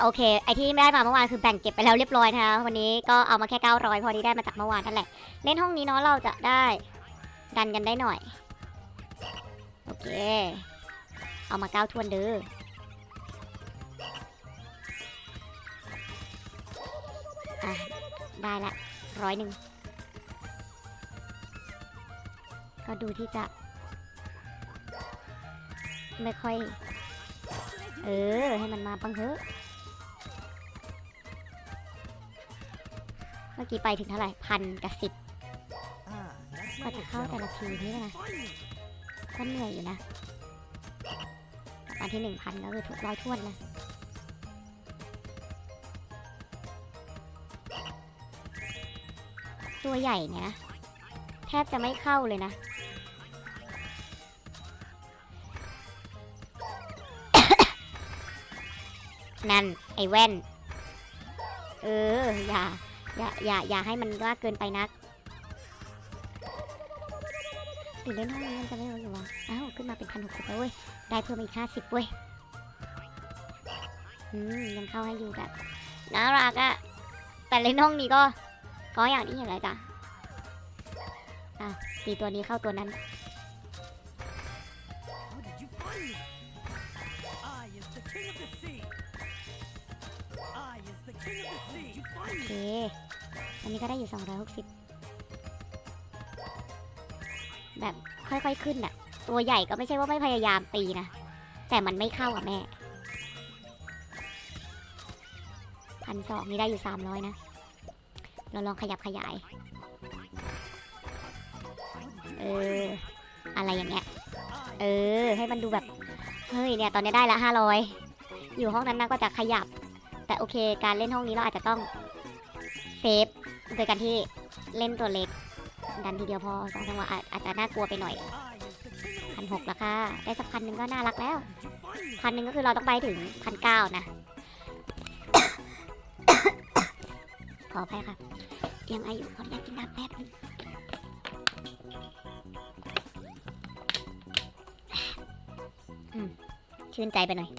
โอเค ไอที่ไม่ได้มาเมื่อวานคือแบ่งเก็บไปแล้วเรียบร้อยนะคะวันนี้ก็เอามาแค่ 900 พอดีได้มาจากเมื่อวานนั่นแหละ เล่นห้องนี้เนาะเราจะได้ดันกันได้หน่อย โอเค เอามาเก้าทวนเด้ออะ ได้ละร้อยหนึ่ง ก็ดูที่จะ ไม่ค่อย เออ ให้มันมาปังเถอะ มื่อกี้ไปถึงเท่าไหร่พันกับสิบกว่าจะเข้าแต่ละทีนี่นะก็เหนื่อยอยู่นะกับอันที่หนึ่งพันก็คือทุกร้อยทวนนะตัวใหญ่เนี่ยนะแทบจะไม่เข้าเลยนะนั่น ไอ้แว่น เออ อย่า อย่าอย่าอย่าให้มันมาเกินไปนักตื่นเล่นห้องนี้มันจะไม่รู้อยู่วะอ้าวขึ้นมาเป็นพันหกสิบแล้วเว้ยได้เพิ่มอีกห้าสิบเว้ยอืมยังเข้าให้อยู่แบบน่ารักอะแต่เล่นห้องนี้ก็ก็อย่างที่เห็นเลยจ้ะอะตีตัวนี้เข้าตัวนั้น นนี้ก็ได้อยู่ 260 แบบค่อยๆขึ้นอะตัวใหญ่ก็ไม่ใช่ว่าไม่พยายามตีนะ แต่มันไม่เข้าอะแม่พันสองนี่ได้อยู่ 300 นะ เราลองขยับขยาย เออ อะไรอย่างเงี้ย เออ ให้มันดูแบบ เฮ้ยเนี่ย ตอนนี้ได้ละ 500 อยู่ห้องนั้นนะก็จะขยับ แต่โอเค การเล่นห้องนี้เราอาจจะต้องเซฟ โดยการที่เล่นตัวเล็ก ดันทีเดียวพอสองจังหวะอาจจะน่ากลัวไปหน่อยพันหกละค่ะ ได้สักพันหนึ่งก็น่ารักแล้วพันหนึ่งก็คือเราต้องไปถึงพันเก้านะขออภัยค่ะยังออยู่ขออนุญาตกินน้ำแป๊บนึงชื่นใจไปหน่อย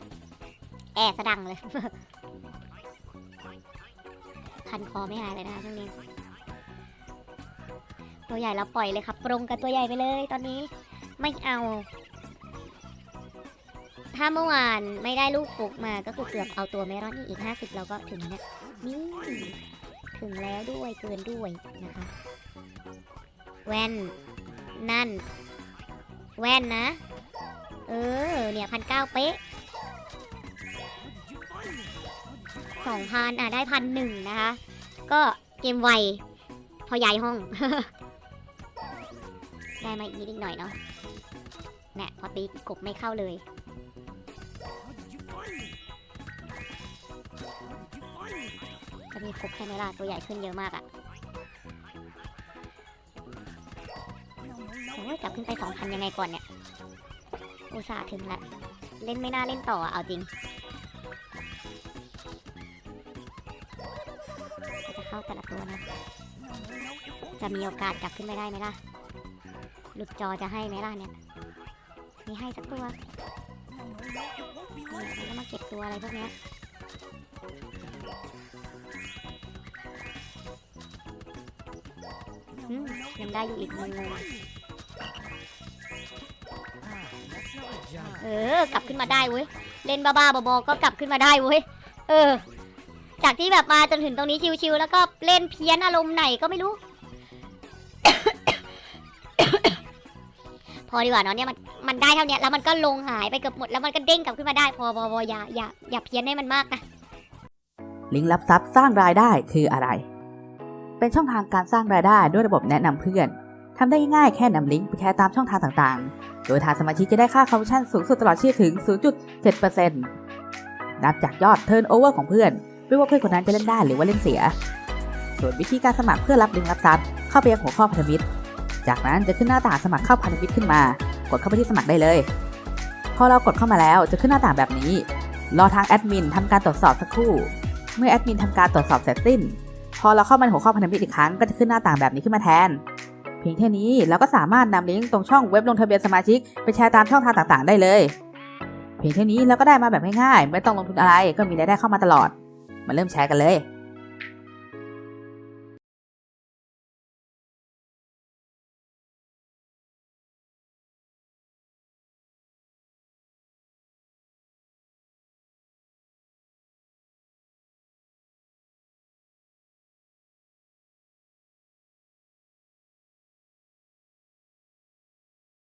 แอร์สะดังเลย คันคอไม่หายเลยนะคะช่วงนี้ ตัวใหญ่เราปล่อยเลยครับ ปรงกับตัวใหญ่ไปเลย ตอนนี้ไม่เอา ถ้าเมื่อวานไม่ได้ลูกฟุกมาก็คือเกือบเอาตัวเมรอนนี่อีก 50 เราก็ถึงเนี่ยนี่ถึงแล้วด้วยเกินด้วยนะคะ แว่น นั่น แว่นนะ เออ เนี่ยพันเก้าเป๊ะ สองพันอะได้พันหนึ่งนะคะ ก็เกมไว พอย้ายห้อง ได้มาอีกนิดหน่อยเนาะเนี่ยพอตีกบไม่เข้าเลย How did you find me? How did you find me? จะมีฟุกใช่ไหมล่ะตัวใหญ่ขึ้นเยอะมากอะ No, no, no. โอ้ยกลับขึ้นไปสองพันยังไงก่อนเนี่ย อุตส่าห์ถึงละ เล่นไม่น่าเล่นต่ออะเอาจริง เข้าแต่ละตัวนะ จะมีโอกาสกลับขึ้นไปได้ไหมล่ะ หลุดจอจะให้ไหมล่ะเนี่ยม่ให้สักตัวนี่มันก็มาเก็บตัวอะไรพวกเนี้ยยังได้อยู่อีกหนึงเออ กลับขึ้นมาได้เว้ย เล่นบ้าๆบอๆก็กลับขึ้นมาได้เว้ย เออ จากที่แบบมาจนถึงตรงนี้ชิวๆแล้วก็เล่นเพี้ยนอารมณ์ไหนก็ไม่รู้ พอดีกว่าเนาะเนี่ยมันมันได้เท่านี้แล้วมันก็ลงหายไปเกือบหมดแล้วมันก็เด้งกลับขึ้นมาได้ พอพอพออย่าอย่าอย่าเพี้ยนให้มันมากนะลิงก์รับทรัพย์สร้างรายได้คืออะไร เป็นช่องทางการสร้างรายได้ด้วยระบบแนะนำเพื่อนทำได้ง่ายแค่นำลิงก์ไปแชร์ตามช่องทางต่างๆ โดยทางสมาชิกจะได้ค่าคอมมิชชั่นสูงสุดตลอดชีพถึง 0.7%นับจากยอดเทิร์นโอเวอร์ของเพื่อน ไม่ว่าเพื่อนคนนั้นจะเล่นได้หรือว่าเล่นเสีย ส่วนวิธีการสมัครเพื่อรับดึงรับทรัพย์เข้าไปยังหัวข้อพันธมิตร จากนั้นจะขึ้นหน้าต่างสมัครเข้าพันธมิตรขึ้นมา กดเข้าไปที่สมัครได้เลย พอเรากดเข้ามาแล้วจะขึ้นหน้าต่างแบบนี้ รอทางแอดมินทำการตรวจสอบสักครู่ เมื่อแอดมินทำการตรวจสอบเสร็จสิ้น พอเราเข้ามาหัวข้อพันธมิตรอีกครั้งก็จะขึ้นหน้าต่างแบบนี้ขึ้นมาแทนเพียงเท่านี้เราก็สามารถนำลิงก์ตรงช่องเว็บลงทะเบียนสมาชิกไปแชร์ตามช่องทางต่างๆ ได้เลย เพียงเท่านี้เราก็ได้มาแบบง่ายๆ ไม่ต้องลงทุนอะไรก็มีรายได้เข้ามาตลอด มาเริ่มแชร์กันเลย